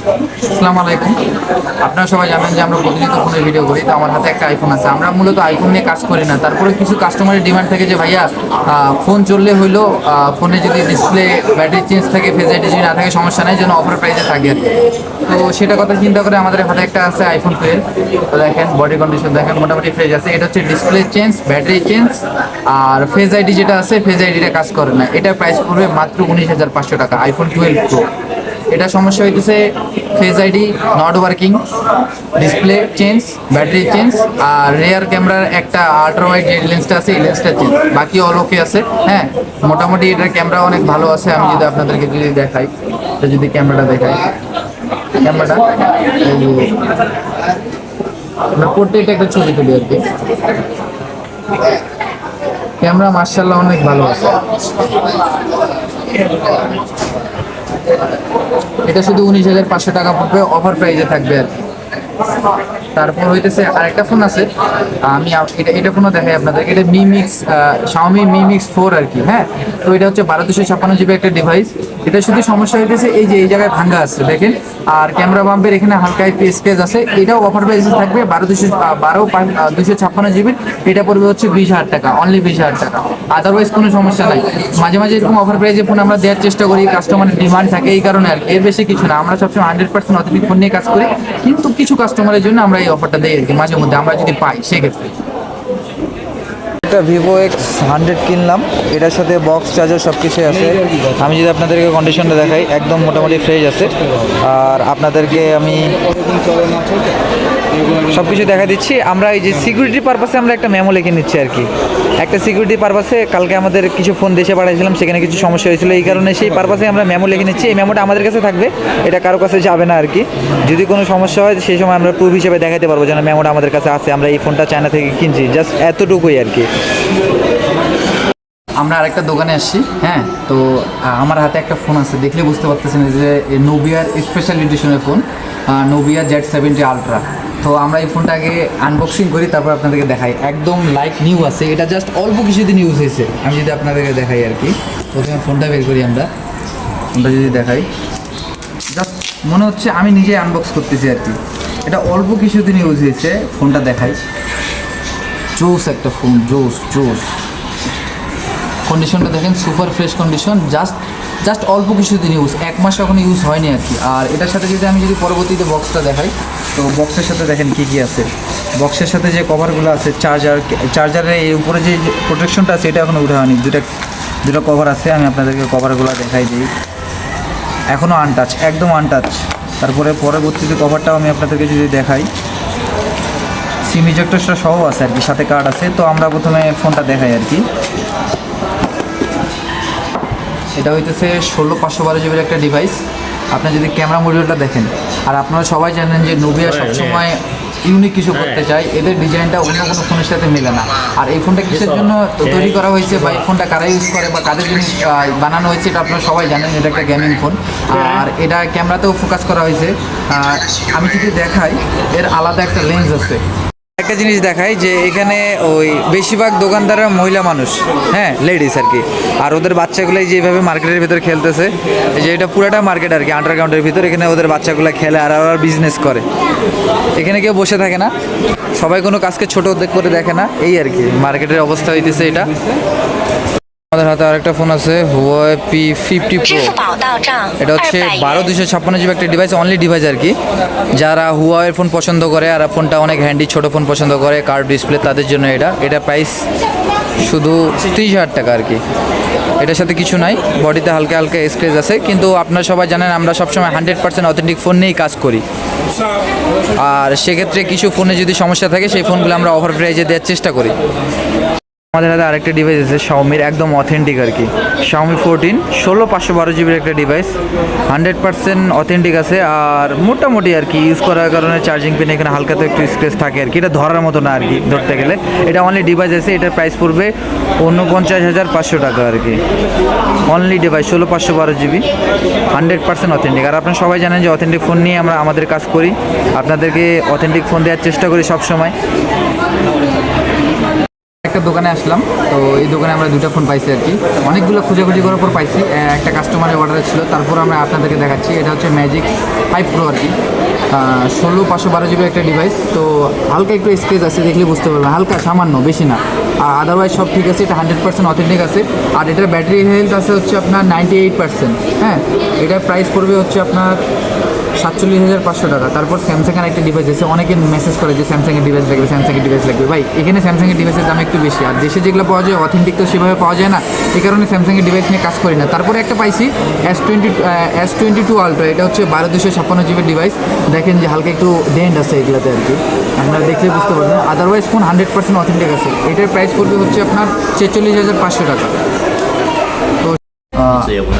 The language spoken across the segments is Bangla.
আসসালামু আলাইকুম। আপনারা সবাই জানেন যে আমরা প্রতিনিয়ত ফোনে ভিডিও করি, তো আমার হাতে একটা আইফোন আছে। আমরা মূলত আইফোন নিয়ে কাজ করি না। তারপরে কিছু কাস্টমারের ডিমান্ড থাকে যে, ভাইয়া ফোন চললে হইল ফোনে যদি ডিসপ্লে ব্যাটারি চেঞ্জ থাকে ফেজ আইডি যদি না থাকে, সমস্যা নেই, যেন অফার প্রাইসে থাকে তো সেটা কথা চিন্তা করে আমাদের হাতে একটা আছে আইফোন টুয়েলভ তো দেখেন বডি কন্ডিশন দেখেন, মোটামুটি ফ্রেজ আছে। এটা হচ্ছে ডিসপ্লে চেঞ্জ ব্যাটারি চেঞ্জ আর ফেজ আইডি যেটা আছে ফেজ আইডিটা কাজ করে না। এটার প্রাইস পড়বে মাত্র উনিশ হাজার পাঁচশো টাকা আইফোন টুয়েলভ প্রো এটা সমস্যা হইতেছে face ID not working display change battery change R rear ক্যামেরার একটা আল্ট্রা ওয়াইড যে লেন্সটা আছে, এই লেন্সটা চেঞ্জ বাকি অল ওকে আছে। হ্যাঁ মোটামুটি এটার ক্যামেরা অনেক ভালো আছে। আমি যদি আপনাদেরকে যদি দেখাই, তো যদি ক্যামেরাটা দেখাই। ক্যামেরাটা আমরা পোর্ট্রেট একটা ছবি তুলি আর কি। ক্যামেরা মার্শাল্লাহ অনেক ভালো আছে। এটা শুধু উনিশ হাজার পাঁচশো টাকা পড়বে অফার প্রাইজে থাকবে আর। তারপর হইতেছে আরেকটা ফোন আছে। আমি এটা এটা ফোনও দেখাই আপনাদের। এটা Mi Mix Xiaomi Mi Mix four আর কি হ্যাঁ? তো এটা হচ্ছে বারো দুশো ছাপ্পান্ন জিবি একটা ডিভাইস এটা শুধু সমস্যা হইতেছে, এই যে এই জায়গায় ভাঙ্গা আছে, দেখেন। আর ক্যামেরা বাম্পের এখানে হালকা স্পেস আছে। এটাও অফার প্রাইসে থাকবে বারো দুশো বারো দুশো ছাপ্পান্ন জিবির এটা পড়বে হচ্ছে বিশ হাজার টাকা অনলি বিশ হাজার টাকা। আদারওয়াইজ কোনো সমস্যা নাই। মাঝে মাঝে এরকম অফার প্রাইসে ফোন আমরা দেওয়ার চেষ্টা করি কাস্টমারের ডিমান্ড থাকে, এই কারণে আর। এর বেশি কিছু না। আমরা সবসময় হান্ড্রেড পার্সেন্ট অথেন্টিক ফোন নিয়ে কাজ করি। কিন্তু কিছু কাস্টমারের জন্য আমরা এই অফারটা দেয় আর কি, মাঝে মধ্যে আমরা যদি পাই, সেক্ষেত্রে। একটা ভিভো এক্স হান্ড্রেড কিনলাম, এটার সাথে বক্স চার্জার সব কিছুই আছে। আমি যদি আপনাদেরকে কন্ডিশনটা দেখাই, একদম মোটামুটি ফ্রেশ আছে। আর আপনাদেরকে আমি সব কিছু দেখা দিচ্ছি। আমরা এই যে সিকিউরিটি পারপাসে আমরা একটা মেমো লিখে নিচ্ছি আর কি। একটা সিকিউরিটি পারপাসে কালকে আমাদের কিছু ফোন দেশে পাঠাইছিলাম, সেখানে কিছু সমস্যা হয়েছিল। এই কারণে সেই পারপাসে আমরা মেমো লিখে নিচ্ছি। এই মেমোটা আমাদের কাছে থাকবে। এটা কারও কাছে যাবে না আর কি। যদি কোনো সমস্যা হয়, সেই সময় আমরা প্রুফ হিসেবে দেখাতে পারব যেন মেমোটা আমাদের কাছে আছে। আমরা এই ফোনটা চায়না থেকে কিনছি। জাস্ট এতটুকুই আর কি। আমরা আরেকটা দোকানে আসছি হ্যাঁ? তো আমার হাতে একটা ফোন আছে, দেখলে বুঝতে পারতেছেন যে নোবিয়ার special এডিশনের phone Nubia Z seventy ultra তো আমরা এই ফোনটাকে আনবক্সিং করি, তারপর আপনাদেরকে দেখাই। একদম লাইক নিউ আছে, এটা জাস্ট অল্প কিছুদিন ইউজ হয়েছে। আমি যদি আপনাদেরকে দেখাই আর কি। প্রথমে ফোনটা বের করি আমরা। ফোনটা যদি দেখাই। জাস্ট মনে হচ্ছে আমি নিজে আনবক্স করতেছি আর কি। এটা অল্প কিছুদিন ইউজ হয়েছে ফোনটা দেখাই। জোস একটা ফোন জোস জোস। কন্ডিশনটা দেখেন super fresh condition just just অল্প কিছুদিন ইউজ এক মাস এখনও ইউজ হয়নি আর কি। আর এটার সাথে যদি আমি যদি পরবর্তীতে বক্সটা দেখাই, তো বক্সের সাথে দেখেন কী কী আছে। বক্সের সাথে যে কভারগুলো আছে চার্জার চার্জারের এই উপরে যে প্রোটেকশনটা আছে, এটা এখনও উঠে হয়নি। দুটা দুটো কভার আছে, আমি আপনাদেরকে কভারগুলো দেখাই দিই। এখনও আনটাচ একদম আনটাচ তারপরে পরবর্তীতে কভারটাও আমি আপনাদেরকে যদি দেখাই সিম ইজেক্টরটা সহ আছে আর কি, সাথে কার্ড আছে। তো আমরা প্রথমে ফোনটা দেখাই আর কি। এটা হইতেছে ষোলো পাঁচশো বারো জিবির একটা ডিভাইস আপনি যদি ক্যামেরা মডিউলটা দেখেন আর আপনারা সবাই জানেন যে নোবিয়া সবসময় ইউনিক কিছু করতে চায় এদের ডিজাইনটা অন্য কোনো ফোনের সাথে মেলে না। আর এই ফোনটা কিসের জন্য তৈরি করা হয়েছে বা এই ফোনটা কারা ইউজ করে বা কাদের জন্য বানানো হয়েছে এটা আপনারা সবাই জানেন এটা একটা গেমিং ফোন আর এটা ক্যামেরাতেও ফোকাস করা হয়েছে। আমি যদি দেখাই এর আলাদা একটা লেন্স আছে। একটা জিনিস দেখাই যে এখানে ওই বেশিরভাগ দোকানদাররা মহিলা মানুষ হ্যাঁ লেডিস আর কি। আর ওদের বাচ্চাগুলাই যেভাবে মার্কেটের ভিতরে খেলতেছে যে এটা পুরাটা মার্কেট আর কি আন্ডারগ্রাউন্ডের ভিতরে, এখানে ওদের বাচ্চাগুলো খেলে আর আর বিজনেস করে। এখানে কেউ বসে থাকে না, সবাই কোনো কাজকে ছোট করে দেখে না, এই আর কি মার্কেটের অবস্থা হইতেছে এটা। আমাদের হাতে আরেকটা ফোন আছে হুয়াই পি ফিফটি প্রো এটা হচ্ছে বারো দুশো ছাপ্পান্ন জিবি একটা ডিভাইস অনলি ডিভাইস আর কি। যারা হুয়াইয়ের ফোন পছন্দ করে, আর ফোনটা অনেক হ্যান্ডি ছোট ফোন পছন্দ করে কার্ড ডিসপ্লে তাদের জন্য এটা। এটা প্রাইস শুধু তিরিশ হাজার টাকা আর কি। এটার সাথে কিছু নাই বডিতে হালকা হালকা স্ক্রেচ আছে, কিন্তু আপনারা সবাই জানেন, আমরা সবসময় হান্ড্রেড পার্সেন্ট অথেন্টিক ফোন নিয়েই কাজ করি। আর সেক্ষেত্রে কিছু ফোনে যদি সমস্যা থাকে, সেই ফোনগুলো আমরা অফার প্রাইজে দেওয়ার চেষ্টা করি। আমাদের হাতে আরেকটা ডিভাইস আছে শাওমির একদম অথেন্টিক আর কি। শাওমি ফোরটিন ষোলো পাঁচশো বারো জিবির একটা ডিভাইস হান্ড্রেড পার্সেন্ট অথেন্টিক আছে আর মোটামুটি আর কি ইউজ করার কারণে চার্জিং পিন এখানে হালকা তো একটু স্ক্রেচ থাকে আর কি। এটা ধরার মতো না আর কি ধরতে গেলে। এটা অনলি ডিভাইস আছে, এটার প্রাইস পড়বে উনপঞ্চাশ হাজার পাঁচশো টাকা আর কি। অনলি ডিভাইস ষোলো পাঁচশো বারো জিবি হান্ড্রেড পার্সেন্ট অথেন্টিক আর আপনারা সবাই জানেন যে অথেন্টিক ফোন নিয়ে আমরা আমাদের কাজ করি। আপনাদেরকে অথেন্টিক ফোন দেওয়ার চেষ্টা করি সব সময় একটা দোকানে আসলাম। তো এই দোকানে আমরা দুটো ফোন পাইছি আর কি। অনেকগুলো খোঁজাখুঁজি করার পর পাইছি। একটা কাস্টমারের অর্ডার ছিল। তারপর আমরা আপনাদেরকে দেখাচ্ছি। এটা হচ্ছে ম্যাজিক ফাইভ প্রো আর কি। ষোলো পাঁচশো বারো জিবি একটা ডিভাইস তো হালকা একটু স্কেচ আছে দেখলে বুঝতে পারবেন। হালকা, সামান্য, বেশি না। আর আদারওয়াইজ সব ঠিক আছে। এটা হান্ড্রেড পার্সেন্ট অথেন্টিক আছে। আর এটার ব্যাটারি হেলথ আছে হচ্ছে আপনার নাইনটি এইট পার্সেন্ট হ্যাঁ এটার প্রাইস পড়বে হচ্ছে আপনার সাতচল্লিশ হাজার পাঁচশো টাকা। তারপর স্যামসাংয়ের একটা ডিভাইস আছে, অনেকে মেসেজ করে যে স্যামসাংয়ের ডিভাইস লাগবে স্যামসাংয়ের ডিভাইস লাগবে। ভাই, এখানে স্যামসাংয়ের ডিভাইসের দাম একটু বেশি। আর দেশে যেগুলো পাওয়া যায় অথেন্টিক তো সেভাবে পাওয়া যায় না। এই কারণে স্যামসাংয়ের ডিভাইস নিয়ে কাজ করি না। তারপরে একটা পাইছি S twenty S twenty two ultra এটা হচ্ছে বারো দুশো ছাপ্পান্ন জিবির ডিভাইস দেখেন যে হালকা একটু ডেন্ট আছে এগুলোতে আর কি। আপনারা দেখলে বুঝতে পারবেন। Otherwise phone hundred percent authentic আছে। এটার প্রাইস পড়বে হচ্ছে আপনার ছেচল্লিশ হাজার পাঁচশো টাকা।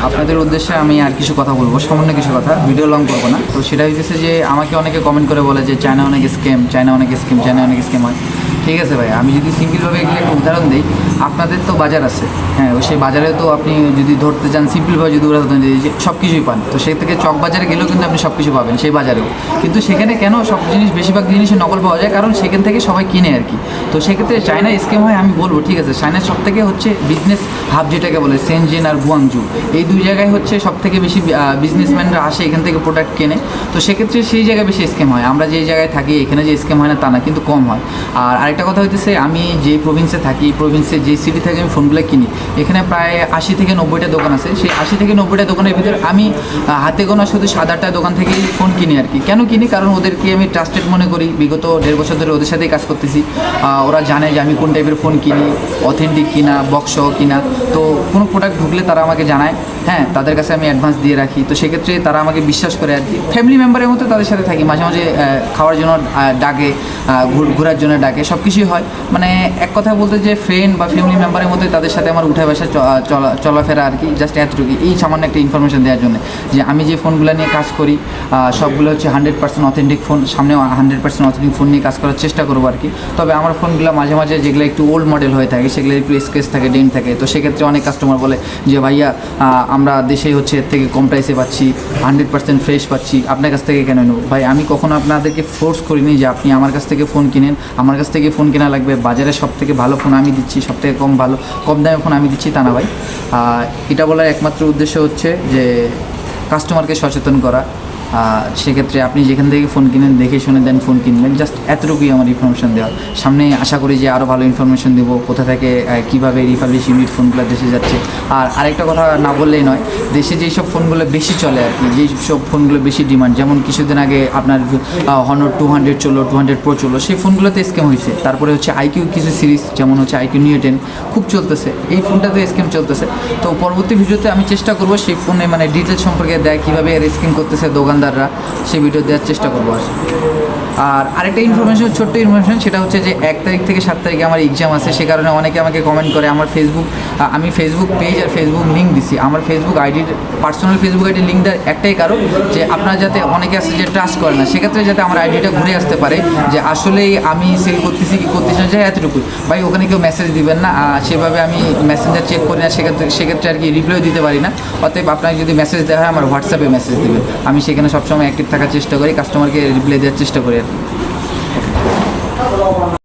আপনাদের উদ্দেশ্যে আমি আর কিছু কথা বলব, সামান্য কিছু কথা ভিডিও লং করব না। তো সেটা হচ্ছে যে, আমাকে অনেকে কমেন্ট করে বলে যে, চায়না অনেক স্কেম চায়না অনেক স্কেম চায়না অনেক স্কেম হয়। ঠিক আছে ভাই, আমি যদি সিম্পলভাবে এগুলো একটা উদাহরণ দিই, আপনাদের তো বাজার আছে হ্যাঁ সেই বাজারে তো আপনি যদি ধরতে চান, সিম্পলভাবে যদি উদাহরণ দিই সব কিছুই পান, তো সেই থেকে চক বাজারে গেলেও কিন্তু আপনি সব কিছু পাবেন সেই বাজারেও। কিন্তু সেখানে কেন সব জিনিস বেশিরভাগ জিনিসের নকল পাওয়া যায়? কারণ সেখান থেকে সবাই কিনে আর কি। তো সেক্ষেত্রে চায়না স্কেম হয়, আমি বলব, ঠিক আছে চায়নার সব থেকে হচ্ছে বিজনেস হাব যেটাকে বলে সেনজেন আর গুয়াংজু এই দুই জায়গায় হচ্ছে সব থেকে বেশি বিজনেসম্যানরা আসে এখান থেকে প্রোডাক্ট কেনে। তো সেক্ষেত্রে সেই জায়গায় বেশি স্কেম হয়। আমরা যে জায়গায় থাকি, এখানে যে স্কেম হয় না, তা না, কিন্তু কম হয়। আর আরেকটা কথা হইতেছে, আমি যে প্রভিন্সে থাকি প্রভিন্সে যে সিটি থেকে আমি ফোনগুলো কিনি, এখানে প্রায় আশি থেকে নব্বইটা দোকান আছে। সেই আশি থেকে নব্বইটা দোকানের ভিতরে আমি হাতে গোনা শুধু সাত আটটা দোকান থেকেই ফোন কিনি আর কি। কেন কিনি? কারণ ওদেরকে আমি ট্রাস্টেড মনে করি। বিগত দেড় বছর ধরে ওদের সাথেই কাজ করতেছি। ওরা জানে যে আমি কোন টাইপের ফোন কিনি অথেন্টিক কিনা বক্স কিনা। তো কোনো প্রোডাক্ট ঢুকলে তারা আমাকে জানায়। হ্যাঁ তাদের কাছে আমি অ্যাডভান্স দিয়ে রাখি। তো সেক্ষেত্রে তারা আমাকে বিশ্বাস করে আর কি। ফ্যামিলি মেম্বারের মতো তাদের সাথে থাকি। মাঝে মাঝে খাওয়ার জন্য ডাকে ঘোরার জন্য ডাকে। সব কিছুই হয়। মানে এক কথা বলতে যে ফ্রেন্ড বা ফ্যামিলি মেম্বারের মতোই তাদের সাথে আমার উঠে বসা চলা, চলাফেরা আর কি জাস্ট এতটুকু এই সামান্য একটা ইনফরমেশন দেওয়ার জন্য। যে আমি যে ফোনগুলো নিয়ে কাজ করি সবগুলো হচ্ছে হান্ড্রেড পার্সেন্ট অথেন্টিক ফোন সামনে হান্ড্রেড পার্সেন্ট অথেন্টিক ফোন নিয়ে কাজ করার চেষ্টা করব আর কি। তবে আমার ফোনগুলো মাঝে মাঝে যেগুলো একটু ওল্ড মডেল হয়ে থাকে, সেগুলো একটু স্কেচ থাকে ডেন্ট থাকে। তো সেক্ষেত্রে অনেক কাস্টমার বলে যে, ভাইয়া আমরা দেশে হচ্ছে এর থেকে কম প্রাইসে পাচ্ছি হান্ড্রেড পার্সেন্ট ফ্রেশ পাচ্ছি। আপনার কাছ থেকে কেন নেব? ভাই, আমি কখনো আপনাদেরকে ফোর্স করিনি যে আপনি আমার কাছ থেকে ফোন কিনেন। আমার কাছ থেকে ফোন কেনা লাগবে। বাজারে সব থেকে ভালো ফোন আমি দিচ্ছি সব থেকে কম ভালো, কম দামে ফোন আমি দিচ্ছি তা না ভাই। এটা বলার একমাত্র উদ্দেশ্য হচ্ছে যে কাস্টমারকে সচেতন করা। সেক্ষেত্রে আপনি যেখান থেকে ফোন কিনেন, দেখে শুনে দেন ফোন কিনবেন। জাস্ট এতটুকুই আমার ইনফরমেশন দেওয়া। সামনে আশা করি যে আরও ভালো ইনফরমেশন দেবো, কোথা থেকে কীভাবে রিফার্বিশ ইউনিট ফোনগুলো দেশে যাচ্ছে। আর আরেকটা কথা না বললেই নয়, দেশে যেই সব ফোনগুলো বেশি চলে আর কি, যেই সব ফোনগুলো বেশি ডিমান্ড যেমন কিছুদিন আগে আপনার হনর টু হান্ড্রেড চলো টু হান্ড্রেড প্রো চলো সেই ফোনগুলোতে স্ক্যাম হয়েছে। তারপরে হচ্ছে আইকিউ কিছু সিরিজ যেমন হচ্ছে আইকিউ নিউ টেন খুব চলতেছে। এই ফোনটাতে স্ক্যাম চলতেছে। তো পরবর্তী ভিডিওতে আমি চেষ্টা করব সেই ফোনে মানে ডিটেলস সম্পর্কে দেয় কীভাবে এর স্ক্যাম করতেছে দোকানদাররা সেই ভিডিও দেওয়ার চেষ্টা করব আর আর আরেকটা ইনফরমেশন ছোট্ট ইনফরমেশন সেটা হচ্ছে যে এক তারিখ থেকে সাত তারিখে আমার এক্সাম আছে, সে কারণে অনেকে আমাকে কমেন্ট করে, আমার ফেসবুক আমি ফেসবুক পেজ আর ফেসবুক লিঙ্ক দিছি। আমার ফেসবুক আইডির পার্সোনাল ফেসবুক আইডির লিঙ্ক দেওয়ার একটাই কারণ যে আপনারা যাতে অনেকে আছে যে ট্রাস্ট করে না, সেক্ষেত্রে যাতে আমার আইডিটা ঘুরে আসতে পারে যে আসলেই আমি সেল করতেছি কি করতেছি না যে এতটুকু। ভাই, ওখানে কেউ মেসেজ দিবেন না সেভাবে আমি মেসেঞ্জার চেক করি না, সেক্ষেত্রে সেক্ষেত্রে আর কি রিপ্লাই দিতে পারি না। অতএব আপনাকে যদি মেসেজ দেওয়া হয়, আমার হোয়াটসঅ্যাপে মেসেজ দেবেন। আমি সেখানে সবসময় অ্যাক্টিভ থাকার চেষ্টা করি কাস্টমারকে রিপ্লাই দেওয়ার চেষ্টা করি আর কি